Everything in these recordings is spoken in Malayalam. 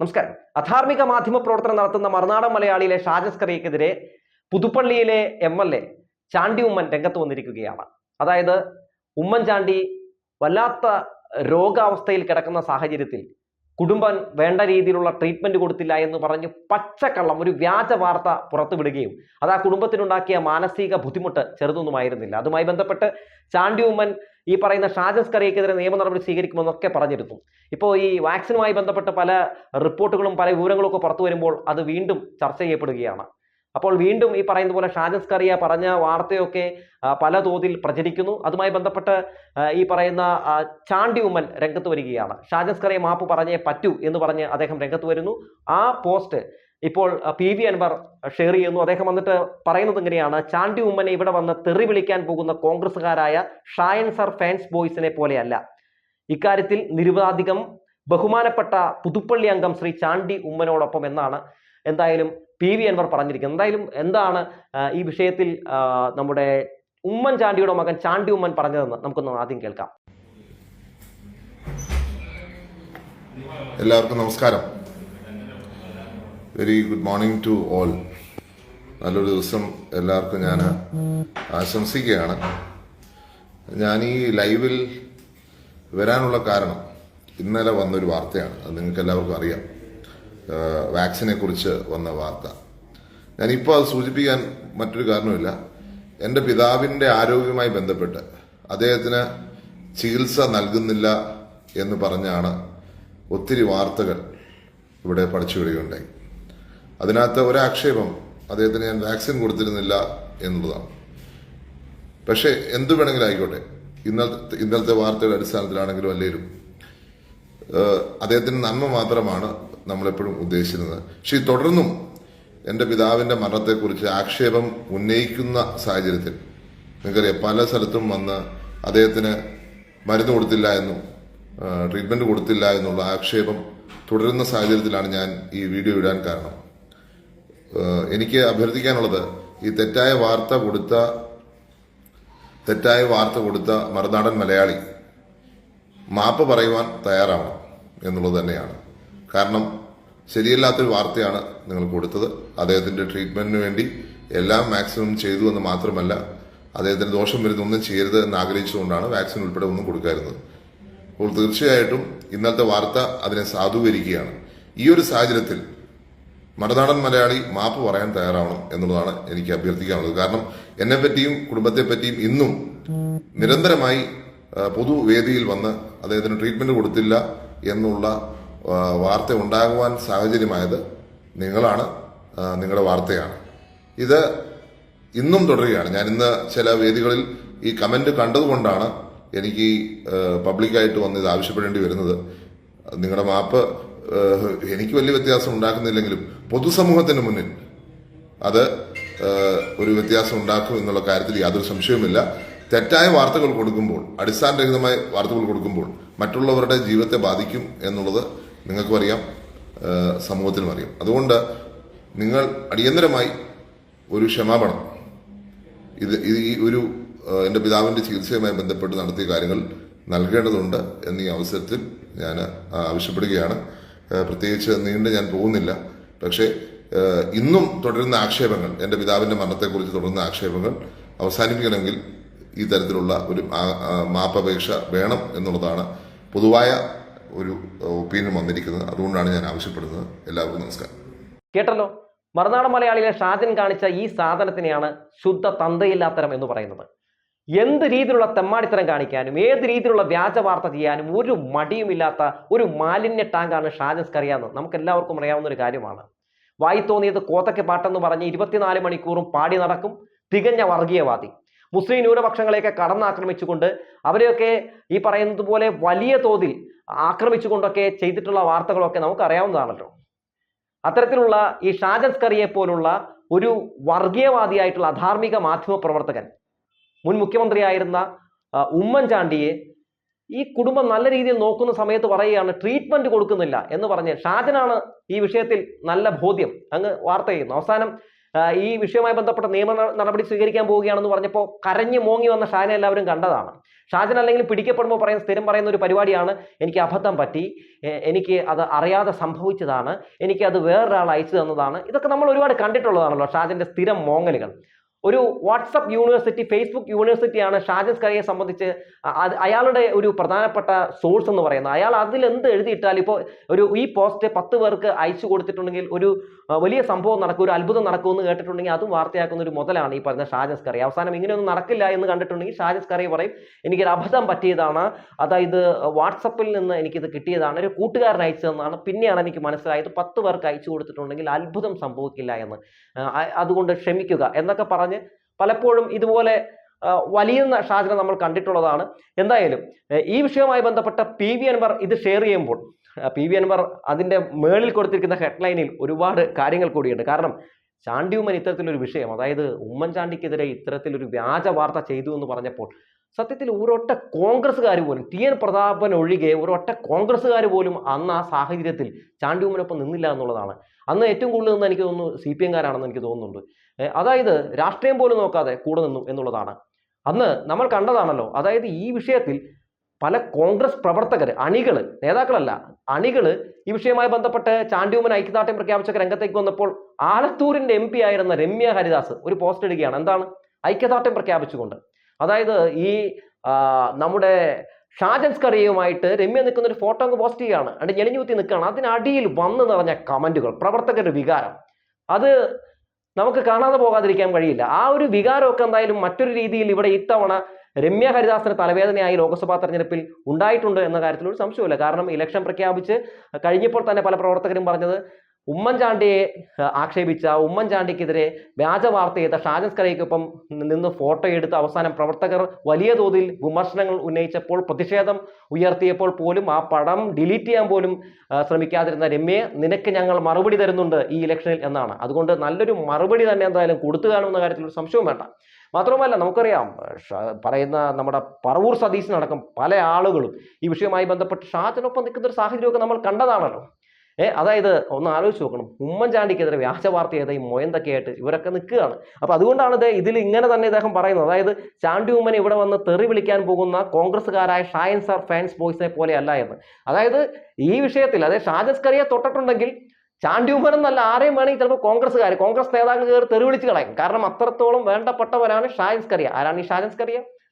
നമസ്കാരം. അധാർമിക മാധ്യമ പ്രവർത്തനം നടത്തുന്ന മറുനാടൻ മലയാളിയിലെ ഷാജസ് കറിയക്കെതിരെ പുതുപ്പള്ളിയിലെ M L A Chandy Oommen രംഗത്ത് വന്നിരിക്കുകയാണ്. അതായത് ഉമ്മൻചാണ്ടി വല്ലാത്ത രോഗാവസ്ഥയിൽ കിടക്കുന്ന സാഹചര്യത്തിൽ കുടുംബം വേണ്ട രീതിയിലുള്ള ട്രീറ്റ്മെന്റ് കൊടുത്തില്ല എന്ന് പറഞ്ഞ് പച്ചക്കള്ളം ഒരു വ്യാജ വാർത്ത പുറത്തുവിടുകയും അത് ആ കുടുംബത്തിനുണ്ടാക്കിയ മാനസിക ബുദ്ധിമുട്ട് ചെറുതൊന്നുമായിരുന്നില്ല. അതുമായി ബന്ധപ്പെട്ട് ചാണ്ടി ഉമ്മൻ ഈ പറയുന്ന ഷാജസ് കറിയക്കെതിരെ നിയമ നടപടി സ്വീകരിക്കുമെന്നൊക്കെ പറഞ്ഞിരുന്നു. ഇപ്പോൾ ഈ വാക്സിനുമായി ബന്ധപ്പെട്ട പല റിപ്പോർട്ടുകളും പല വിവരങ്ങളും ഒക്കെ പുറത്തു വരുമ്പോൾ അത് വീണ്ടും ചർച്ച ചെയ്യപ്പെടുകയാണ്. അപ്പോൾ വീണ്ടും ഈ പറയുന്ന പോലെ ഷാജസ് കറിയ പറഞ്ഞ വാർത്തയൊക്കെ പല തോതിൽ പ്രചരിക്കുന്നു. അതുമായി ബന്ധപ്പെട്ട് ഈ പറയുന്ന ചാണ്ടി ഉമ്മൻ രംഗത്ത് വരികയാണ്. ഷാജസ് കറിയ മാപ്പ് പറഞ്ഞേ പറ്റൂ എന്ന് പറഞ്ഞ് അദ്ദേഹം രംഗത്ത് വരുന്നു. ആ പോസ്റ്റ് ഇപ്പോൾ പി വി അൻവർ ഷെയർ ചെയ്യുന്നു. അദ്ദേഹം വന്നിട്ട് പറയുന്നത് ഇങ്ങനെയാണ്. ചാണ്ടി ഉമ്മനെ ഇവിടെ വന്ന് തെറി വിളിക്കാൻ പോകുന്ന കോൺഗ്രസ്സുകാരായ ഷായൻ സർ ഫാൻസ് ബോയ്സിനെ പോലെയല്ല. ഇക്കാര്യത്തിൽ നിരുപാധികം ബഹുമാനപ്പെട്ട പുതുപ്പള്ളി അംഗം ശ്രീ ചാണ്ടി ഉമ്മനോടൊപ്പം എന്നാണ് എന്തായാലും പി വി അൻവർ പറഞ്ഞിരിക്കുന്നത്. എന്തായാലും എന്താണ് ഈ വിഷയത്തിൽ നമ്മുടെ ഉമ്മൻ ഉമ്മൻചാണ്ടിയുടെ മകൻ ചാണ്ടി ഉമ്മൻ പറഞ്ഞതെന്ന് നമുക്കൊന്ന് ആദ്യം കേൾക്കാം. എല്ലാവർക്കും നമസ്കാരം. Very good morning to all. നല്ലൊരു ദിവസം എല്ലാവർക്കും ഞാൻ ആശംസിക്കുകയാണ്. ഞാൻ ഈ ലൈവിൽ വരാനുള്ള കാരണം ഇന്നലെ വന്നൊരു വാർത്തയാണ്. അത് നിങ്ങൾക്ക് എല്ലാവർക്കും അറിയാം. വാക്സിനെ കുറിച്ച് വന്ന വാർത്ത. ഞാനിപ്പോൾ അത് സൂചിപ്പിക്കാൻ മറ്റൊരു കാരണമില്ല എന്റെ പിതാവിന്റെ ആരോഗ്യവുമായി ബന്ധപ്പെട്ട് അദ്ദേഹത്തിന് ചികിത്സ നൽകുന്നില്ല എന്ന് പറഞ്ഞാണ് ഒത്തിരി വാർത്തകൾ ഇവിടെ പഠിച്ചു വരികയുണ്ടായി. അതിനകത്ത് ഒരാക്ഷേപം അദ്ദേഹത്തിന് ഞാൻ വാക്സിൻ കൊടുത്തിരുന്നില്ല എന്നുള്ളതാണ്. പക്ഷേ എന്തു വേണമെങ്കിലും ആയിക്കോട്ടെ. ഇന്നത്തെ ഇന്നലത്തെ വാർത്തയുടെ അടിസ്ഥാനത്തിലാണെങ്കിലും അല്ലേലും അദ്ദേഹത്തിന് നന്മ മാത്രമാണ് നമ്മളെപ്പോഴും ഉദ്ദേശിച്ചിരുന്നത്. പക്ഷേ തുടർന്നും എന്റെ പിതാവിന്റെ മരണത്തെക്കുറിച്ച് ആക്ഷേപം ഉന്നയിക്കുന്ന സാഹചര്യത്തിൽ നിങ്ങൾക്കറിയാം പല സ്ഥലത്തും വന്ന് അദ്ദേഹത്തിന് മരുന്ന് കൊടുത്തില്ല എന്നും ട്രീറ്റ്മെന്റ് കൊടുത്തില്ല എന്നുള്ള ആക്ഷേപം തുടരുന്ന സാഹചര്യത്തിലാണ് ഞാൻ ഈ വീഡിയോ ഇടാൻ കാരണം. എനിക്ക് അഭ്യർത്ഥിക്കാനുള്ളത് ഈ തെറ്റായ വാർത്ത കൊടുത്ത തെറ്റായ വാർത്ത കൊടുത്ത മറുനാടൻ മലയാളി മാപ്പ് പറയുവാൻ തയ്യാറാവണം എന്നുള്ളത് തന്നെയാണ്. കാരണം ശരിയല്ലാത്തൊരു വാർത്തയാണ് നിങ്ങൾ കൊടുത്തത്. അദ്ദേഹത്തിന്റെ ട്രീറ്റ്മെന്റിന് വേണ്ടി എല്ലാം മാക്സിമം ചെയ്തു എന്ന് മാത്രമല്ല അദ്ദേഹത്തിന് ദോഷം വരുന്ന ഒന്നും ചെയ്യരുത് എന്ന് ആഗ്രഹിച്ചുകൊണ്ടാണ് വാക്സിൻ ഉൾപ്പെടെ ഒന്നും കൊടുക്കാറുന്നത് അപ്പോൾ തീർച്ചയായിട്ടും ഇന്നത്തെ വാർത്ത അതിനെ സാധൂകരിക്കുകയാണ്. ഈ ഒരു സാഹചര്യത്തിൽ മറുനാടൻ മലയാളി മാപ്പ് പറയാൻ തയ്യാറാവണം എന്നുള്ളതാണ് എനിക്ക് അഭ്യർത്ഥിക്കാനുള്ളത്. കാരണം എന്നെ പറ്റിയും കുടുംബത്തെ പറ്റിയും ഇന്നും നിരന്തരമായി പൊതുവേദിയിൽ വന്ന് അദ്ദേഹത്തിന് ട്രീറ്റ്മെന്റ് കൊടുത്തില്ല എന്നുള്ള വാർത്ത ഉണ്ടാകുവാൻ സാഹചര്യമായത് നിങ്ങളാണ് നിങ്ങളുടെ വാർത്തയാണ്. ഇത് ഇന്നും തുടരുകയാണ്. ഞാൻ ഇന്ന് ചില വേദികളിൽ ഈ കമന്റ് കണ്ടതുകൊണ്ടാണ് എനിക്ക് പബ്ലിക്കായിട്ട് വന്ന് ഇത് ആവശ്യപ്പെടേണ്ടി വരുന്നത്. നിങ്ങളുടെ മാപ്പ് എനിക്ക് വലിയ വ്യത്യാസം ഉണ്ടാക്കുന്നില്ലെങ്കിലും പൊതുസമൂഹത്തിന് മുന്നിൽ അത് ഒരു വ്യത്യാസം ഉണ്ടാക്കും എന്നുള്ള കാര്യത്തിൽ യാതൊരു സംശയവുമില്ല. തെറ്റായ വാർത്തകൾ കൊടുക്കുമ്പോൾ അടിസ്ഥാനരഹിതമായ വാർത്തകൾ കൊടുക്കുമ്പോൾ മറ്റുള്ളവരുടെ ജീവിതത്തെ ബാധിക്കും എന്നുള്ളത് നിങ്ങൾക്കും അറിയാം സമൂഹത്തിനും അറിയാം. അതുകൊണ്ട് നിങ്ങൾ അടിയന്തരമായി ഒരു ക്ഷമാപണം. ഇത് ഈ ഒരു എന്റെ പിതാവിന്റെ ചികിത്സയുമായി ബന്ധപ്പെട്ട് നടത്തിയ കാര്യങ്ങൾ നൽകേണ്ടതുണ്ട് എന്നീ അവസരത്തിൽ ഞാൻ ആവശ്യപ്പെടുകയാണ്. പ്രത്യേകിച്ച് നീണ്ട് ഞാൻ പോകുന്നില്ല. പക്ഷേ ഇന്നും തുടരുന്ന ആക്ഷേപങ്ങൾ എന്റെ പിതാവിന്റെ മരണത്തെക്കുറിച്ച് തുടരുന്ന ആക്ഷേപങ്ങൾ അവസാനിപ്പിക്കണമെങ്കിൽ ഈ തരത്തിലുള്ള ഒരു മാപ്പപേക്ഷ വേണം എന്നുള്ളതാണ് പൊതുവായ ഒരു ഒപ്പീനിയൻ വന്നിരിക്കുന്നത്. അതുകൊണ്ടാണ് ഞാൻ ആവശ്യപ്പെടുന്നത്. എല്ലാവർക്കും നമസ്കാരം. കേട്ടല്ലോ? മറുനാടൻ മലയാളിയിലെ ഷാജൻ കാണിച്ച ഈ സാധനത്തിനെയാണ് ശുദ്ധ തന്തയില്ലാത്തരം എന്ന് പറയുന്നത്. എന്ത് രീതിയിലുള്ള തെമ്മാടിത്തരം കാണിക്കാനും ഏത് രീതിയിലുള്ള വ്യാജ വാർത്ത ചെയ്യാനും ഒരു മടിയുമില്ലാത്ത ഒരു മാലിന്യ ടാങ്കാണ് ഷാജൻസ് കറിയാന്ന് നമുക്ക് എല്ലാവർക്കും അറിയാവുന്ന ഒരു കാര്യമാണ്. വായി തോന്നിയത് കോത്തയ്ക്ക് പാട്ടെന്ന് പറഞ്ഞ് ഇരുപത്തിനാല് മണിക്കൂറും പാടി നടക്കും തികഞ്ഞ വർഗീയവാദി. മുസ്ലിം ന്യൂനപക്ഷങ്ങളെയൊക്കെ കടന്നാക്രമിച്ചുകൊണ്ട് അവരെയൊക്കെ ഈ പറയുന്നത് പോലെ വലിയ തോതിൽ ആക്രമിച്ചുകൊണ്ടൊക്കെ ചെയ്തിട്ടുള്ള വാർത്തകളൊക്കെ നമുക്ക് അറിയാവുന്നതാണല്ലോ അത്തരത്തിലുള്ള ഈ ഷാജൻസ് കറിയെ പോലുള്ള ഒരു വർഗീയവാദിയായിട്ടുള്ള അധാർമിക മാധ്യമ പ്രവർത്തകൻ മുൻ മുഖ്യമന്ത്രിയായിരുന്ന ഉമ്മൻചാണ്ടിയെ ഈ കുടുംബം നല്ല രീതിയിൽ നോക്കുന്ന സമയത്ത് പറയുകയാണ് ട്രീറ്റ്മെന്റ് കൊടുക്കുന്നില്ല എന്ന് പറഞ്ഞ് ഷാജനാണ് ഈ വിഷയത്തിൽ നല്ല ബോധ്യം. അങ്ങ് വാർത്ത ചെയ്യുന്നു. അവസാനം ഈ വിഷയവുമായി ബന്ധപ്പെട്ട നിയമ നടപടി സ്വീകരിക്കാൻ പോവുകയാണെന്ന് പറഞ്ഞപ്പോൾ കരഞ്ഞു മോങ്ങി വന്ന ഷാനെ എല്ലാവരും കണ്ടതാണ്. ഷാജൻ അല്ലെങ്കിൽ പിടിക്കപ്പെടുമ്പോൾ പറയുന്ന സ്ഥിരം പറയുന്ന ഒരു പരിപാടിയാണ് എനിക്ക് അബദ്ധം പറ്റി എനിക്ക് അത് അറിയാതെ സംഭവിച്ചതാണ് എനിക്ക് അത് വേറൊരാൾ അയച്ചു തന്നതാണ്. ഇതൊക്കെ നമ്മൾ ഒരുപാട് കണ്ടിട്ടുള്ളതാണല്ലോ ഷാജന്റെ സ്ഥിരം മോങ്ങലുകൾ. ഒരു വാട്സപ്പ് യൂണിവേഴ്സിറ്റി ഫേസ്ബുക്ക് യൂണിവേഴ്സിറ്റിയാണ് ഷാജസ് കറിയെ സംബന്ധിച്ച് അയാളുടെ ഒരു പ്രധാനപ്പെട്ട സോഴ്സ് എന്ന് പറയുന്നത്. അയാൾ അതിൽ എന്ത് എഴുതിയിട്ടാൽ ഇപ്പോൾ ഒരു ഈ പോസ്റ്റ് പത്ത് പേർക്ക് അയച്ചു കൊടുത്തിട്ടുണ്ടെങ്കിൽ ഒരു വലിയ സംഭവം നടക്കും ഒരു അത്ഭുതം നടക്കുമെന്ന് കേട്ടിട്ടുണ്ടെങ്കിൽ അതും വാർത്തയാക്കുന്ന ഒരു മുതലാണ് ഈ പറഞ്ഞ ഷാജസ് കറി അവസാനം ഇങ്ങനെയൊന്നും നടക്കില്ല എന്ന് കണ്ടിട്ടുണ്ടെങ്കിൽ ഷാജസ് കറി പറയും എനിക്കൊരു അബദ്ധം പറ്റിയതാണ്. അതായത് വാട്സപ്പിൽ നിന്ന് എനിക്കിത് കിട്ടിയതാണ്. ഒരു കൂട്ടുകാരൻ അയച്ചതെന്നാണ് പിന്നെയാണ് എനിക്ക് മനസ്സിലായത്. പത്ത് പേർക്ക് അയച്ചു കൊടുത്തിട്ടുണ്ടെങ്കിൽ അത്ഭുതം സംഭവിക്കില്ല എന്ന്. അതുകൊണ്ട് ക്ഷമിക്കുക. എന്നൊക്കെ പറഞ്ഞ് പലപ്പോഴും ഇതുപോലെ വലിയുന്ന ഷാജനെ നമ്മൾ കണ്ടിട്ടുള്ളതാണ്. എന്തായാലും ഈ വിഷയവുമായി ബന്ധപ്പെട്ട പി വി അൻവർ ഇത് ഷെയർ ചെയ്യുമ്പോൾ പി വി അൻവർ അതിന്റെ മേളിൽ കൊടുത്തിരിക്കുന്ന ഹെഡ്ലൈനിൽ ഒരുപാട് കാര്യങ്ങൾ കൂടിയുണ്ട്. കാരണം ചാണ്ടി ഉമ്മൻ ഇത്തരത്തിലൊരു വിഷയം അതായത് ഉമ്മൻചാണ്ടിക്കെതിരെ ഇത്തരത്തിലൊരു വ്യാജ വാർത്ത ചെയ്തു എന്ന് പറഞ്ഞപ്പോൾ സത്യത്തിൽ ഒരൊറ്റ കോൺഗ്രസ്സുകാർ പോലും ടി എൻ പ്രതാപൻ ഒഴികെ ഒരൊറ്റ കോൺഗ്രസ്സുകാർ പോലും അന്ന് ആ സാഹചര്യത്തിൽ ചാണ്ടി ഉമ്മനൊപ്പം നിന്നില്ല എന്നുള്ളതാണ്. അന്ന് ഏറ്റവും കൂടുതൽ നിന്ന് എനിക്ക് തോന്നുന്നു സി പി എംകാരാണെന്ന് എനിക്ക് തോന്നുന്നുണ്ട്. അതായത് രാഷ്ട്രീയം പോലും നോക്കാതെ കൂടെ നിന്നു എന്നുള്ളതാണ്. അന്ന് നമ്മൾ കണ്ടതാണല്ലോ അതായത് ഈ വിഷയത്തിൽ പല കോൺഗ്രസ് പ്രവർത്തകർ അണികൾ നേതാക്കളല്ല അണികൾ ഈ വിഷയവുമായി ബന്ധപ്പെട്ട് ചാണ്ടിയൂമൻ ഐക്യദാർഢ്യം പ്രഖ്യാപിച്ച രംഗത്തേക്ക് വന്നപ്പോൾ ആലത്തൂരിന്റെ എം ആയിരുന്ന രമ്യ ഹരിദാസ് ഒരു പോസ്റ്റ് ഇടുകയാണ്. എന്താണ്? ഐക്യദാർഢ്യം പ്രഖ്യാപിച്ചുകൊണ്ട്. അതായത് ഈ നമ്മുടെ ഷാജൻ കറിയുമായിട്ട് രമ്യ നിൽക്കുന്ന ഒരു ഫോട്ടോ അങ്ങ് പോസ്റ്റ് ചെയ്യുകയാണ്. അതിന്റെ ഞെളിഞ്ഞുകുത്തി നിൽക്കുകയാണ്. അതിനടിയിൽ വന്നു നിറഞ്ഞ കമന്റുകൾ പ്രവർത്തകരുടെ വികാരം. അത് നമുക്ക് കാണാതെ പോകാതിരിക്കാൻ കഴിയില്ല. ആ ഒരു വികാരമൊക്കെ എന്തായാലും മറ്റൊരു രീതിയിൽ ഇവിടെ ഇത്തവണ രമ്യ ഹരിദാസിന് തലവേദനയായി ലോക്സഭാ തെരഞ്ഞെടുപ്പിൽ ഉണ്ടായിട്ടുണ്ട് എന്ന കാര്യത്തിൽ ഒരു സംശയമില്ല കാരണം ഇലക്ഷൻ പ്രഖ്യാപിച്ച് കഴിഞ്ഞപ്പോൾ തന്നെ പല പ്രവർത്തകരും പറഞ്ഞത് ഉമ്മൻചാണ്ടിയെ ആക്ഷേപിച്ച ഉമ്മൻചാണ്ടിക്കെതിരെ വ്യാജ വാർത്ത ചെയ്ത ഷാജൻ സ്കറിയ്ക്കൊപ്പം നിന്ന് ഫോട്ടോ എടുത്ത് അവസാനം പ്രവർത്തകർ വലിയ തോതിൽ വിമർശനങ്ങൾ ഉന്നയിച്ചപ്പോൾ പ്രതിഷേധം ഉയർത്തിയപ്പോൾ പോലും ആ പടം ഡിലീറ്റ് ചെയ്യാൻ പോലും ശ്രമിക്കാതിരുന്ന രമ്യയെ നിനക്ക് ഞങ്ങൾ മറുപടി തരുന്നുണ്ട് ഈ ഇലക്ഷനിൽ എന്നാണ്. അതുകൊണ്ട് നല്ലൊരു മറുപടി തന്നെ എന്തായാലും കൊടുത്തു കാണുമെന്ന കാര്യത്തിൽ ഒരു സംശയവും വേണ്ട. മാത്രമല്ല നമുക്കറിയാം പറയുന്ന നമ്മുടെ പറവൂർ സതീശനടക്കം പല ആളുകളും ഈ വിഷയവുമായി ബന്ധപ്പെട്ട് ഷാജനൊപ്പം നിൽക്കുന്ന ഒരു സാഹചര്യമൊക്കെ നമ്മൾ കണ്ടതാണല്ലോ. ഏ അതായത് ഒന്ന് ആലോചിച്ച് നോക്കണം. ഉമ്മൻചാണ്ടിക്കെതിരെ വ്യാജ വാർത്ത ചെയ്ത ഈ മൊയന്തൊക്കെ ആയിട്ട് ഇവരൊക്കെ നിൽക്കുകയാണ്. അപ്പൊ അതുകൊണ്ടാണ് ഇത് ഇതിൽ ഇങ്ങനെ തന്നെ ഇദ്ദേഹം പറയുന്നത്. അതായത് ചാണ്ടി ഉമ്മൻ ഇവിടെ വന്ന് തെറി വിളിക്കാൻ പോകുന്ന കോൺഗ്രസ്സുകാരായ ഷായൻ സാർ ഫാൻസ് ബോയ്സിനെ പോലെ അല്ല എന്ന്. അതായത് ഈ വിഷയത്തിൽ അതായത് ഷാജസ് കറിയെ തൊട്ടിട്ടുണ്ടെങ്കിൽ ചാണ്ടി ഉമ്മൻ എന്നല്ല ആരെയും വേണമെങ്കിൽ ചിലപ്പോൾ കോൺഗ്രസ്സുകാർ കോൺഗ്രസ് നേതാക്കൾ കയറി തെറി വിളിച്ച് കളയും. കാരണം അത്രത്തോളം വേണ്ടപ്പെട്ടവരാണ് ഷായൻസ് കറിയ. ആരാണ് ഈ ഷാജൻസ്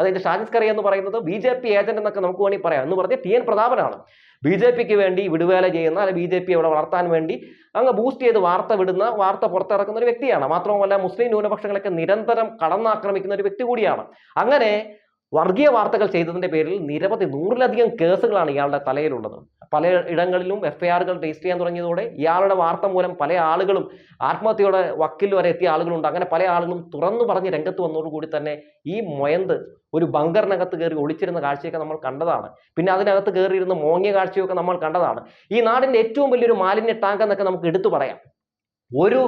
അതായത് ഷാജൻസ് കറിയ എന്ന് പറയുന്നത് ബി ജെ പി ഏജന്റ് എന്നൊക്കെ നമുക്ക് വേണമെങ്കിൽ പറയാം. എന്ന് പറഞ്ഞാൽ ടി എൻ പ്രതാപനാണ്. ബി ജെ പിക്ക് വേണ്ടി വിടുവേല ചെയ്യുന്ന അല്ലെ ബി ജെ പി അവിടെ വളർത്താൻ വേണ്ടി അങ്ങ് ബൂസ്റ്റ് ചെയ്ത് വാർത്ത വിടുന്ന വാർത്ത പുറത്തിറക്കുന്ന ഒരു വ്യക്തിയാണ്. മാത്രമല്ല മുസ്ലിം ന്യൂനപക്ഷങ്ങളൊക്കെ നിരന്തരം കടന്നാക്രമിക്കുന്ന ഒരു വ്യക്തി കൂടിയാണ്. അങ്ങനെ വർഗീയ വാർത്തകൾ ചെയ്തതിന്റെ പേരിൽ നിരവധി നൂറിലധികം കേസുകളാണ് ഇയാളുടെ തലയിലുള്ളത്. പല ഇടങ്ങളിലും എഫ് ഐ ആറുകൾ രജിസ്റ്റർ ചെയ്യാൻ തുടങ്ങിയതോടെ ഇയാളുടെ വാർത്ത മൂലം പല ആളുകളും ആത്മഹത്യയുടെ വക്കിൽ വരെ എത്തിയ ആളുകളുണ്ട്. അങ്ങനെ പല ആളുകളും തുറന്നു പറഞ്ഞ് രംഗത്ത് വന്നതോടുകൂടി തന്നെ ഈ മൊയന്ത് ഒരു ബങ്കറിനകത്ത് കയറി ഒളിച്ചിരുന്ന കാഴ്ചയൊക്കെ നമ്മൾ കണ്ടതാണ്. പിന്നെ അതിനകത്ത് കയറിയിരുന്ന മോങ്ങിയ കാഴ്ചയൊക്കെ നമ്മൾ കണ്ടതാണ്. ഈ നാടിന്റെ ഏറ്റവും വലിയൊരു മാലിന്യ ടാങ്ക് എന്നൊക്കെ നമുക്ക് എടുത്തു പറയാം. ഒരു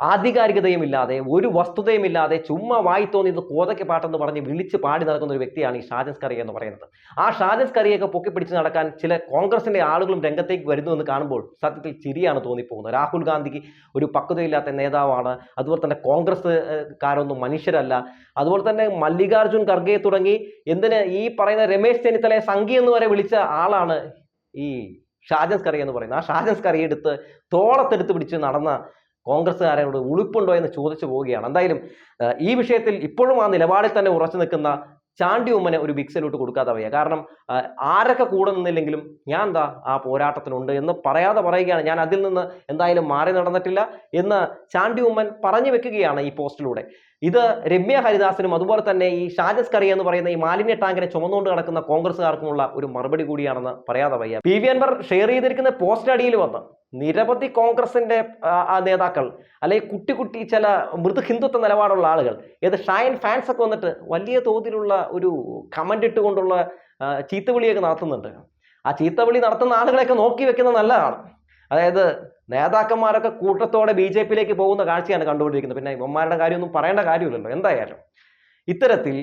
ആധികാരികതയും ഇല്ലാതെ ഒരു വസ്തുതയും ഇല്ലാതെ ചുമ്മാ വായി തോന്നിയത് കോതയ്ക്ക് പാട്ടെന്ന് പറഞ്ഞ് വിളിച്ച് പാടി നടക്കുന്ന ഒരു വ്യക്തിയാണ് ഈ ഷാജൻസ് കറിയ എന്ന് പറയുന്നത്. ആ ഷാജൻസ് കറിയൊക്കെ പൊക്കിപ്പിടിച്ച് നടക്കാൻ ചില കോൺഗ്രസിന്റെ ആളുകളും രംഗത്തേക്ക് വരുന്നു എന്ന് കാണുമ്പോൾ സത്യത്തിൽ ചിരിയാണ് തോന്നിപ്പോകുന്നത്. രാഹുൽ ഗാന്ധിക്ക് ഒരു പക്വതയില്ലാത്ത നേതാവാണ് അതുപോലെ തന്നെ കോൺഗ്രസ് കാരൊന്നും മനുഷ്യരല്ല അതുപോലെ തന്നെ മല്ലികാർജുൻ ഖർഗെ തുടങ്ങി എന്തിന് ഈ പറയുന്ന രമേശ് ചെന്നിത്തലയെ സംഘി എന്ന് വരെ വിളിച്ച ആളാണ് ഈ ഷാജൻസ് കറി എന്ന് പറയുന്നത്. ആ ഷാജൻസ് കറി എടുത്ത് തോളത്തെടുത്ത് പിടിച്ച് നടന്ന കോൺഗ്രസ്സുകാരോട് ഉളുപ്പുണ്ടോ എന്ന് ചോദിച്ചു പോവുകയാണ്. എന്തായാലും ഈ വിഷയത്തിൽ ഇപ്പോഴും ആ നിലപാടിൽ തന്നെ ഉറച്ചു നിൽക്കുന്ന ചാണ്ടി ഉമ്മനെ ഒരു ബിഗ് കൊടുക്കാതെ വയ്യ. കാരണം ആരൊക്കെ കൂടെ നിന്നില്ലെങ്കിലും ഞാൻ എന്താ ആ പോരാട്ടത്തിനുണ്ട് എന്ന് പറയാതെ പറയുകയാണ്. ഞാൻ അതിൽ നിന്ന് എന്തായാലും മാറി നടന്നിട്ടില്ല എന്ന് ചാണ്ടി ഉമ്മൻ പറഞ്ഞു വെക്കുകയാണ് ഈ പോസ്റ്റിലൂടെ. ഇത് രമ്യ ഹരിദാസിനും അതുപോലെ തന്നെ ഈ ഷാജസ് കറി എന്ന് പറയുന്ന ഈ മാലിന്യ ടാങ്കിനെ ചുമന്നുകൊണ്ട് കിടക്കുന്ന കോൺഗ്രസ്സുകാർക്കുമുള്ള ഒരു മറുപടി കൂടിയാണെന്ന് പറയാതെ വയ്യ. പി വി അൻവർ ഷെയർ ചെയ്തിരിക്കുന്ന പോസ്റ്റ് അടിയിൽ വന്ന് നിരവധി കോൺഗ്രസിന്റെ നേതാക്കൾ അല്ലെങ്കിൽ കുട്ടി കുട്ടി ചില മൃദു ഹിന്ദുത്വ നിലപാടുള്ള ആളുകൾ ഏത് ഷായൻ ഫാൻസ് ഒക്കെ വന്നിട്ട് വലിയ തോതിലുള്ള ഒരു കമന്റ് ഇട്ടുകൊണ്ടുള്ള ചീത്തവിളിയൊക്കെ നടത്തുന്നുണ്ട്. ആ ചീത്തവിളി നടത്തുന്ന ആളുകളെയൊക്കെ നോക്കി വെക്കുന്നത് നല്ലതാണ്. അതായത് നേതാക്കന്മാരൊക്കെ കൂട്ടത്തോടെ ബി ജെ പിയിലേക്ക് പോകുന്ന കാഴ്ചയാണ് കണ്ടുകൊണ്ടിരിക്കുന്നത്. പിന്നെ ഇവന്മാരുടെ കാര്യമൊന്നും പറയേണ്ട കാര്യമില്ലല്ലോ. എന്തായാലും ഇത്തരത്തിൽ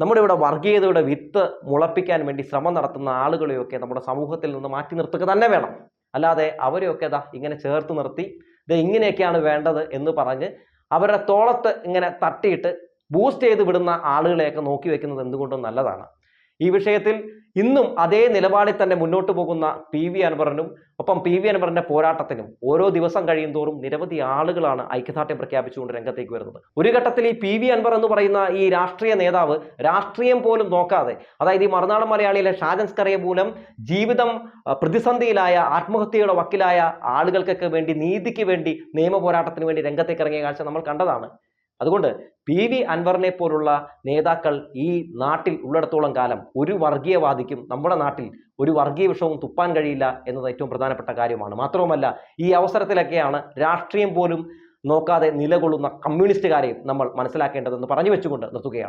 നമ്മുടെ ഇവിടെ വർഗീയതയുടെ വിത്ത് മുളപ്പിക്കാൻ വേണ്ടി ശ്രമം നടത്തുന്ന ആളുകളെയൊക്കെ നമ്മുടെ സമൂഹത്തിൽ നിന്ന് മാറ്റി നിർത്തുക തന്നെ വേണം. അല്ലാതെ അവരെയൊക്കെ ഇതാ ഇങ്ങനെ ചേർത്ത് നിർത്തി ഇത് ഇങ്ങനെയൊക്കെയാണ് വേണ്ടത് എന്ന് പറഞ്ഞ് അവരുടെ തോളത്ത് ഇങ്ങനെ തട്ടിയിട്ട് ബൂസ്റ്റ് ചെയ്ത് വിടുന്ന ആളുകളെയൊക്കെ നോക്കി വെക്കുന്നത് എന്തുകൊണ്ടും നല്ലതാണ്. ഈ വിഷയത്തിൽ ഇന്നും അതേ നിലപാടിൽ തന്നെ മുന്നോട്ട് പോകുന്ന പി വി അൻവറിനും ഒപ്പം പി വി അൻവറിന്റെ പോരാട്ടത്തിനും ഓരോ ദിവസം കഴിയും തോറും നിരവധി ആളുകളാണ് ഐക്യദാർഢ്യം പ്രഖ്യാപിച്ചുകൊണ്ട് രംഗത്തേക്ക് വരുന്നത്. ഒരു ഘട്ടത്തിൽ ഈ പി വി അൻവർ എന്ന് പറയുന്ന ഈ രാഷ്ട്രീയ നേതാവ് രാഷ്ട്രീയം പോലും നോക്കാതെ അതായത് ഈ മറുനാടൻ മലയാളിയിലെ ഷാജൻ സ്കറിയ മൂലം ജീവിതം പ്രതിസന്ധിയിലായ ആത്മഹത്യയുടെ വക്കിലായ ആളുകൾക്കൊക്കെ വേണ്ടി നീതിക്ക് വേണ്ടി നിയമ പോരാട്ടത്തിന് വേണ്ടി രംഗത്തേക്ക് ഇറങ്ങിയ കാഴ്ച നമ്മൾ കണ്ടതാണ്. അതുകൊണ്ട് പി വി അൻവറിനെ പോലുള്ള നേതാക്കൾ ഈ നാട്ടിൽ ഉള്ളിടത്തോളം കാലം ഒരു വർഗീയവാദിക്കും നമ്മുടെ നാട്ടിൽ ഒരു വർഗീയ വിഷവും തുപ്പാൻ കഴിയില്ല എന്നത് ഏറ്റവും പ്രധാനപ്പെട്ട കാര്യമാണ്. മാത്രവുമല്ല ഈ അവസരത്തിലൊക്കെയാണ് രാഷ്ട്രീയം പോലും നോക്കാതെ നിലകൊള്ളുന്ന കമ്മ്യൂണിസ്റ്റുകാരെയും നമ്മൾ മനസ്സിലാക്കേണ്ടതെന്ന് പറഞ്ഞു വെച്ചുകൊണ്ട് നിർത്തുകയാണ്.